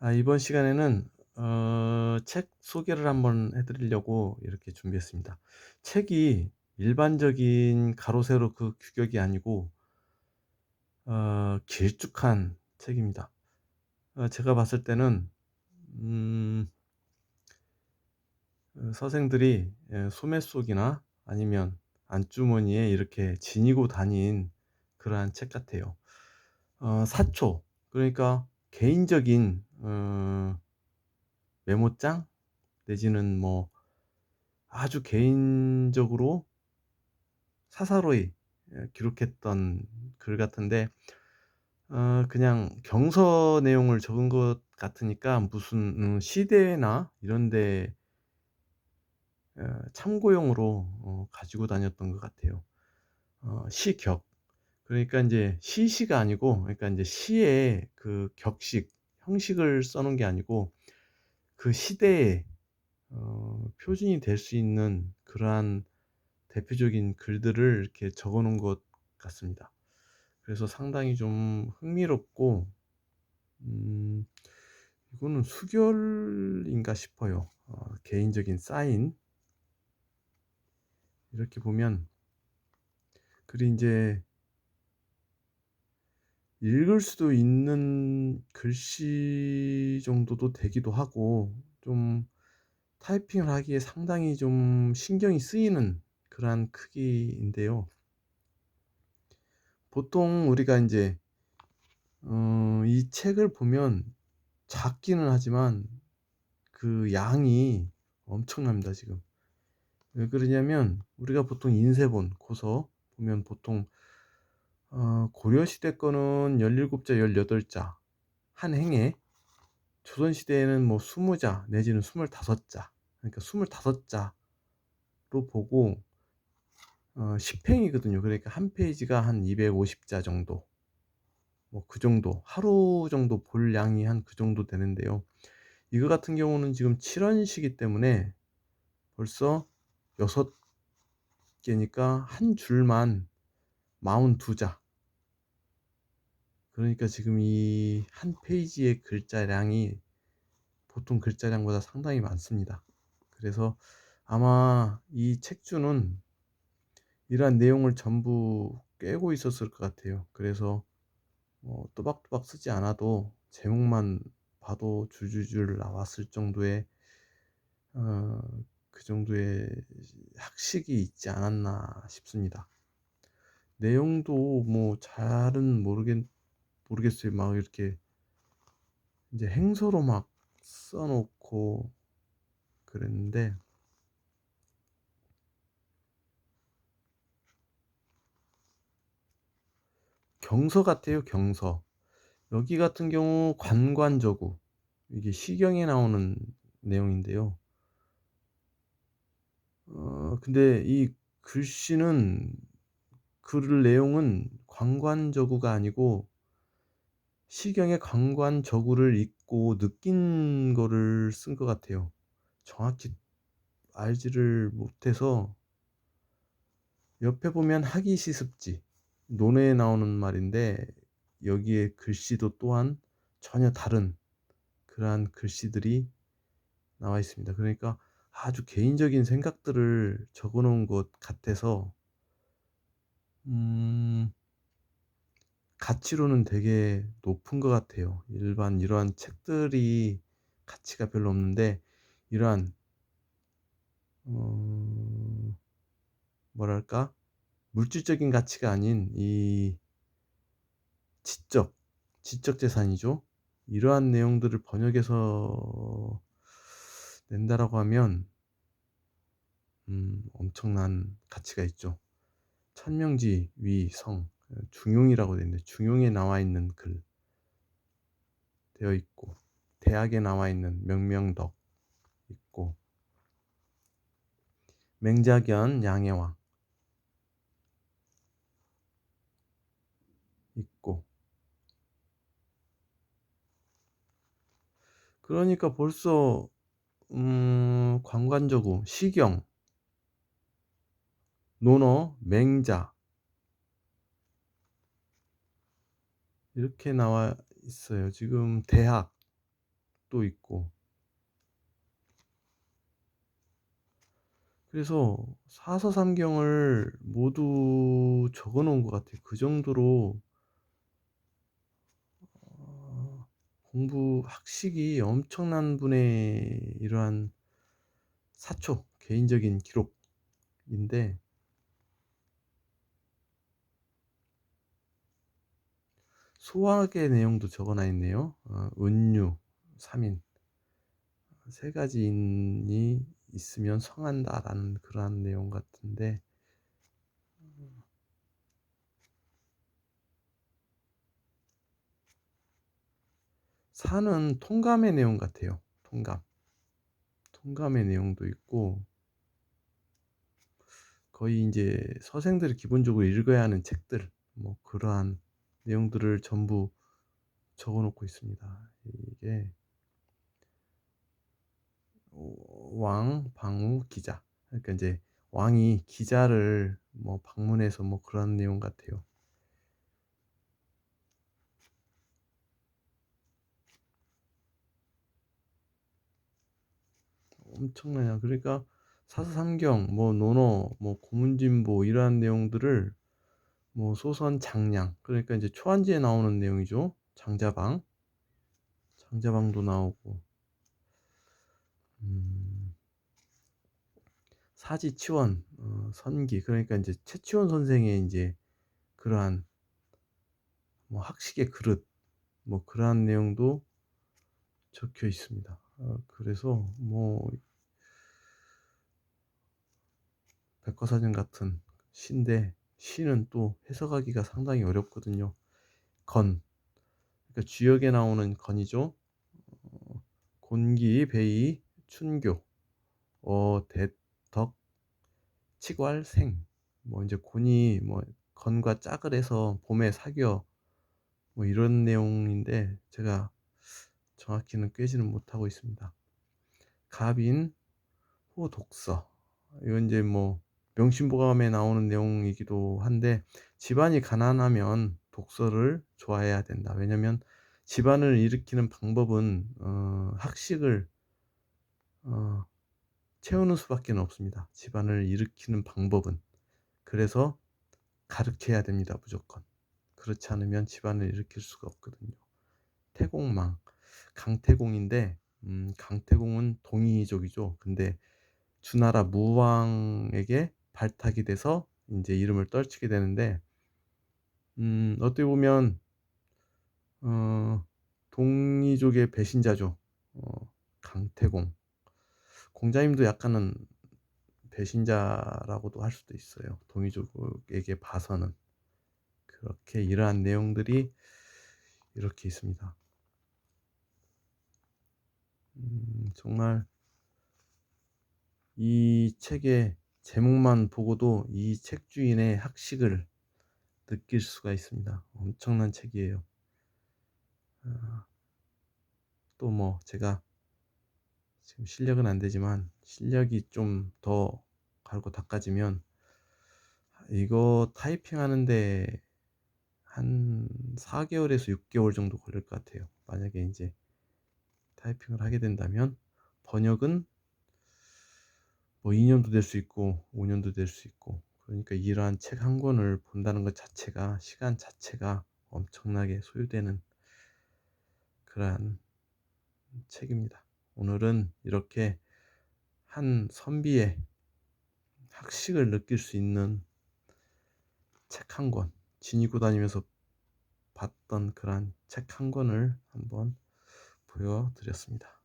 아, 이번 시간에는 어, 책 소개를 한번 해드리려고 이렇게 준비했습니다. 책이 일반적인 가로 세로 그 규격이 아니고 어, 길쭉한 책입니다. 어, 제가 봤을 때는 음, 어, 서생들이 예, 소매 속이나 아니면 안주머니에 이렇게 지니고 다닌 그러한 책 같아요. 어, 사초 그러니까 개인적인 어, 메모장 내지는 뭐 아주 개인적으로 사사로이 예 기록했던 글 같은데 어 그냥 경서 내용을 적은 것 같으니까 무슨 음 시대나 이런 데어 참고용으로 어 가지고 다녔던 것 같아요. 어 시격 그러니까 인제 시시가 아니고 그러니까 인제 시의 그 격식, 형식을 써 놓은 게 아니고 그 시대에 어 표준이 될 수 있는 그러한 대표적인 글들을 이렇게 적어 놓은 것 같습니다. 그래서 상당히 좀 흥미롭고 음 이거는 수결인가 싶어요. 어 개인적인 사인 이렇게 보면 글이 인제 읽을 수도 있는 글씨 정도도 되기도 하고 좀 타이핑을 하기에 상당히 좀 신경이 쓰이는 그러한 크기인데요. 보통 우리가 인제 어 이 책을 보면 작기는 하지만 그 양이 엄청납니다 지금. 왜 그러냐면 우리가 보통 인쇄본, 고서 보면 보통 어 고려시대 거는 17 자, 18자 한 행에 조선시대에는 뭐 20자 내지는 25자 그러니까 25 자로 보고 어 10 행이거든요. 그러니까 한 페이지가 한 250자 정도. 뭐 그 정도. 하루 정도 볼 양이 한 그 정도 되는데요. 이거 같은 경우는 지금 7 원시기 때문에 벌써 6 개니까 한 줄만 42 자. 그러니까 지금 이 한 페이지의 글자량이 보통 글자량보다 상당히 많습니다. 그래서 아마 이 책주는 이러한 내용을 전부 꿰고 있었을 것 같아요. 그래서 뭐 또박또박 쓰지 않아도 제목만 봐도 줄줄줄 나왔을 정도의 어 그 정도의 학식이 있지 않았나 싶습니다. 내용도 뭐 잘은 모르겠 모르겠어요. 막 이렇게 인제 행서로 막 써 놓고 그랬는데 경서 같아요, 경서. 여기 같은 경우 관관저구 이게 시경에 나오는 내용인데요. 어 근데 이 글씨는 글 내용은 관관저구가 아니고 시경의 관관저구를 읽고 느낀 거를 쓴 것 같아요. 정확히 알지를 못해서 옆에 보면 학이 시습지 논어에 나오는 말인데 여기에 글씨도 또한 전혀 다른 그러한 글씨들이 나와 있습니다. 그러니까 아주 개인적인 생각들을 적어 놓은 것 같아서 음 가치로는 되게 높은 것 같아요. 일반 이러한 책들이 가치가 별로 없는데 이러한 어 뭐랄까? 물질적인 가치가 아닌 이 지적, 지적 재산이죠. 이러한 내용들을 번역해서 낸다라고 하면 음 엄청난 가치가 있죠. 천명지 위성어 중용이라고 되어 있는데 중용에 나와 있는 글 되어 있고 대학에 나와 있는 명명덕 있고 맹자견 양해왕 있고. 그러니까 벌써 음 관관저구, 시경, 논어, 맹자 이렇게 나와 있어요. 지금 대학 책도 있고 그래서 사서삼경을 모두 적어 놓은 것 같아요. 그 정도로 어 공부 학식이 엄청난 분의 이러한 사초 개인적인 기록인데 소학의 내용도 적어 놔 있네요. 어 은유, 삼인 세 가지 인이 있으면 성한다라는 그러한 내용 같은데 사는 통감의 내용 같아요. 통감. 통감의 내용도 있고 거의 이제 서생들이 기본적으로 읽어야 하는 책들 뭐 그러한 내용들을 전부 적어 놓고 있습니다. 이게 왕, 방우, 기자. 그러니까 이제 왕이 기자를 뭐 방문해서 뭐 그런 내용 같아요. 엄청나요. 그러니까 사서삼경, 뭐 논어, 뭐 고문진보 이러한 내용들을 뭐 소선 장량 그러니까 이제 초안지에 나오는 내용이죠. 장자방, 장자방도 나오고 음, 사지치원, 어, 선기 그러니까 이제 최치원 선생의 이제 그러한 뭐 학식의 그릇 뭐 그러한 내용도 적혀 있습니다. 어, 그래서 뭐 백과사전 같은 시인데 시는 또 해석하기가 상당히 어렵거든요. 건 그러니까 주역에 나오는 건이죠. 어, 곤기, 배이, 춘교, 어, 대덕, 치괄, 생. 뭐 이제 곤이 뭐 건과 짝을 해서 봄에 사겨 뭐 이런 내용인데 제가 정확히는 꿰지는 못하고 있습니다. 갑인, 호 독서. 이건 이제 뭐 명심보감에 나오는 내용이기도 한데 집안이 가난하면 독서를 좋아해야 된다. 왜냐면 집안을 일으키는 방법은 어, 학식을 어, 채우는 수밖에 없습니다. 집안을 일으키는 방법은 그래서 가르쳐야 됩니다. 무조건 그렇지 않으면 집안을 일으킬 수가 없거든요. 태공망 강태공인데 음, 강태공은 동이족이죠. 근데 주나라 무왕에게 발탁이 돼서 이제 이름을 떨치게 되는데 음, 어떻게 보면 어, 동이족의 배신자죠. 어, 강태공. 공자님도 약간은 배신자라고도 할 수도 있어요. 동이족에게 봐서는 그렇게 이러한 내용들이 이렇게 있습니다. 음, 정말 이 책의 제목만 보고도 이 책 주인의 학식을 느낄 수가 있습니다. 엄청난 책이에요. 아, 또뭐 제가 지금 실력은 안 되지만 실력이 좀 더 갈고 닦아지면 이거 타이핑 하는데 한 4개월에서 6개월 정도 걸릴 것 같아요. 만약에 이제 타이핑을 하게 된다면 번역은 뭐 2년도 될 수 있고 5년도 될 수 있고 그러니까 이러한 책 한 권을 본다는 것 자체가 시간 자체가 엄청나게 소요되는 그러한 책입니다. 오늘은 이렇게 한 선비의 학식을 느낄 수 있는 책 한 권, 지니고 다니면서 봤던 그러한 책 한 권을 한번 보여드렸습니다.